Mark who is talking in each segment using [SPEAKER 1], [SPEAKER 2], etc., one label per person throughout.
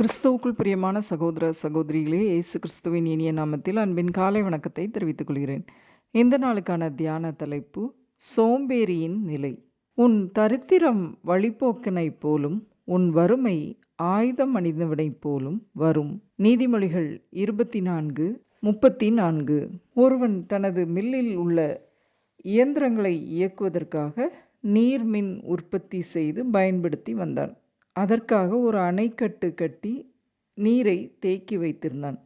[SPEAKER 1] கிறிஸ்துவுக்குள் பிரியமான சகோதர சகோதரிகளே இயேசு கிறிஸ்துவின் இனிய நாமத்தில் அன்பின் காலை வணக்கத்தை தெரிவித்துக் கொள்கிறேன். இந்த நாளுக்கான தியான தலைப்பு சோம்பேறியின் நிலை. உன் தரித்திரம் வழிபோக்கனைப் போலும் உன் வறுமை ஆயுதம் அணிந்தவனைப் போலும் வரும். நீதிமொழிகள் இருபத்தி நான்கு முப்பத்தி நான்கு ஒருவன் தனது மில்லில் உள்ள இயந்திரங்களை இயக்குவதற்காக நீர்மின் உற்பத்தி செய்து பயன்படுத்தி வந்தான். அதற்காக ஒரு அணைக்கட்டு கட்டி நீரை தேக்கி வைத்திருந்தான்.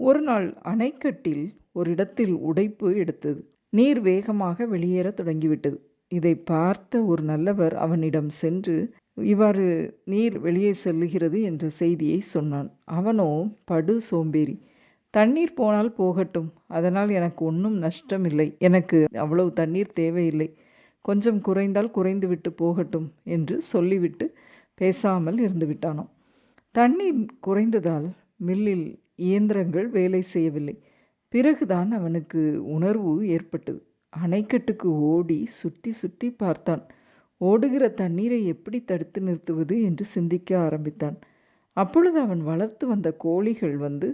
[SPEAKER 1] ஒரு நாள் அணைக்கட்டில் ஒரு இடத்தில் உடைப்பு எடுத்தது. நீர் வேகமாக வெளியேற தொடங்கிவிட்டது. இதை பார்த்த ஒரு நல்லவர் அவனிடம் சென்று இவ்வாறு நீர் வெளியே செல்லுகிறது என்ற செய்தியை சொன்னான். அவனோ படு சோம்பேறி. தண்ணீர் போனால் போகட்டும். அதனால் எனக்கு ஒன்றும் நஷ்டமில்லை. எனக்கு அவ்வளவு தண்ணீர் தேவையில்லை. கொஞ்சம் குறைந்தால் குறைந்துவிட்டு போகட்டும் என்று சொல்லிவிட்டு பேசாமல் இருந்துவிட்டானாம் தண்ணீர் குறைந்ததால் மில்லில் இயந்திரங்கள் வேலை செய்யவில்லை. பிறகுதான் அவனுக்கு உணர்வு ஏற்பட்டது. அணைக்கட்டுக்கு ஓடி சுற்றி சுற்றி பார்த்தான். ஓடுகிற தண்ணீரை எப்படி தடுத்து நிறுத்துவது என்று சிந்திக்க ஆரம்பித்தான். அப்பொழுது அவன் வளர்த்து வந்த கோழிகள் வந்து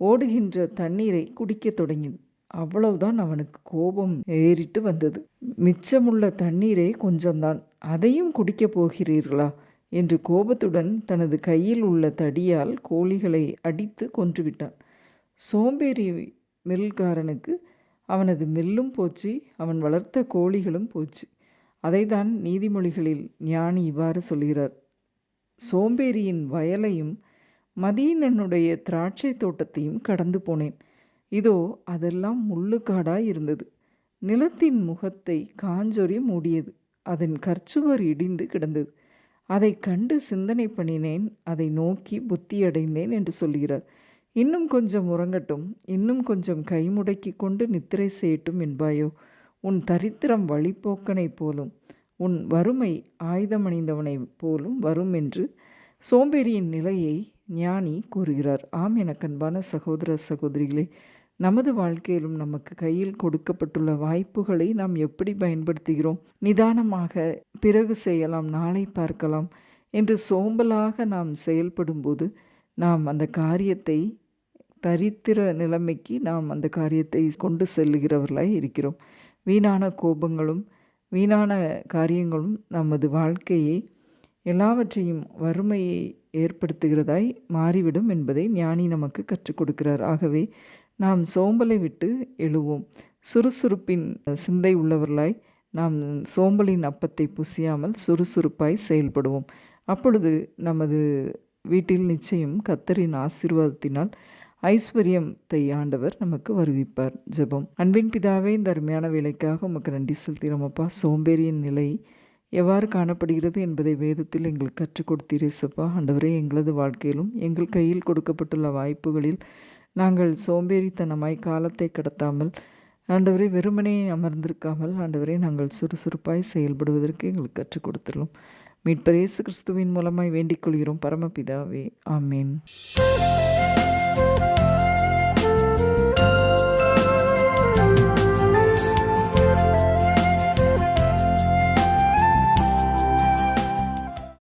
[SPEAKER 1] ஓடுகின்ற தண்ணீரை குடிக்கத் தொடங்கியது. அவ்வளவுதான் அவனுக்கு கோபம் ஏறிட்டு வந்தது. மிச்சமுள்ள தண்ணீரே கொஞ்சம்தான். அதையும் குடிக்கப் போகிறீர்களா? என்று கோபத்துடன் தனது கையில் உள்ள தடியால் கோழிகளை அடித்து கொன்றுவிட்டான். சோம்பேறி மில்காரனுக்கு அவனது மில்லும் போச்சு அவன் வளர்த்த கோழிகளும் போச்சு. அதைதான் நீதிமொழிகளில் ஞானி இவ்வாறு சொல்கிறார். சோம்பேறியின் வயலையும் மதியனனுடைய திராட்சை தோட்டத்தையும் கடந்து போனேன். இதோ அதெல்லாம் முள்ளுக்காடாய் இருந்தது. நிலத்தின் முகத்தை காஞ்சொறி மூடியது. அதன் கற்சுவர் இடிந்து கிடந்தது. அதை கண்டு சிந்தனை பண்ணினேன் அதை நோக்கி புத்தியடைந்தேன் என்று சொல்கிறார். இன்னும் கொஞ்சம் உறங்கட்டும் இன்னும் கொஞ்சம் கைமுடக்கி கொண்டு நித்திரை செய்யட்டும் என்பாயோ? உன் தரித்திரம் வழிபோக்கனைப் போலும் உன் வறுமை ஆயுதமணிந்தவனைப் போலும் வரும் என்று சோம்பேறியின் நிலையை ஞானி கூறுகிறார். ஆம் எனக்கு அன்பான சகோதர சகோதரிகளே நமது வாழ்க்கையிலும் நமக்கு கையில் கொடுக்கப்பட்டுள்ள வாய்ப்புகளை நாம் எப்படி பயன்படுத்துகிறோம்? நிதானமாக பிறகு செய்யலாம் நாளை பார்க்கலாம் என்று சோம்பலாக நாம் செயல்படும்போது நாம் அந்த காரியத்தை தரித்திர நிலைமைக்கு நாம் அந்த காரியத்தை கொண்டு செல்லுகிறவர்களாய் இருக்கிறோம். வீணான கோபங்களும் வீணான காரியங்களும் நமது வாழ்க்கையை எல்லாவற்றையும் வறுமையை ஏற்படுத்துகிறதாய் மாறிவிடும் என்பதை ஞானி நமக்கு கற்றுக் கொடுக்கிறார். ஆகவே நாம் சோம்பலை விட்டு எழுவோம். சுறுசுறுப்பின் சிந்தை உள்ளவர்களாய் நாம் சோம்பலின் அப்பத்தை புசியாமல் சுறுசுறுப்பாய் செயல்படுவோம். அப்பொழுது நமது வீட்டில் நிச்சயம் கத்தரின் ஆசீர்வாதத்தினால் ஐஸ்வர்யத்தை ஆண்டவர் நமக்கு வருவிப்பார். ஜெபம். அன்பின் பிதாவே இந்த அருமையான வேலைக்காக உமக்கு நன்றி செலுத்தினோமப்பா சோம்பேறியின் நிலை எவ்வாறு காணப்படுகிறது என்பதை வேதத்தில் எங்களுக்கு கற்றுக் கொடுத்தீரேசப்பா ஆண்டவரே எங்களது வாழ்க்கையிலும் எங்கள் கையில் கொடுக்கப்பட்டுள்ள வாய்ப்புகளில் நாங்கள் சோம்பேறித்தனமாய் காலத்தை கடத்தாமல் ஆண்டவரே வெறுமனே அமர்ந்திருக்காமல் ஆண்டவரை நாங்கள் சுறுசுறுப்பாய் செயல்படுவதற்கு எங்களுக்கு கற்றுக் கொடுத்துள்ளோம் மீட்பர் இயேசு கிறிஸ்துவின் மூலமாய் வேண்டிக் கொள்கிறோம். பரமபிதாவே ஆமேன்.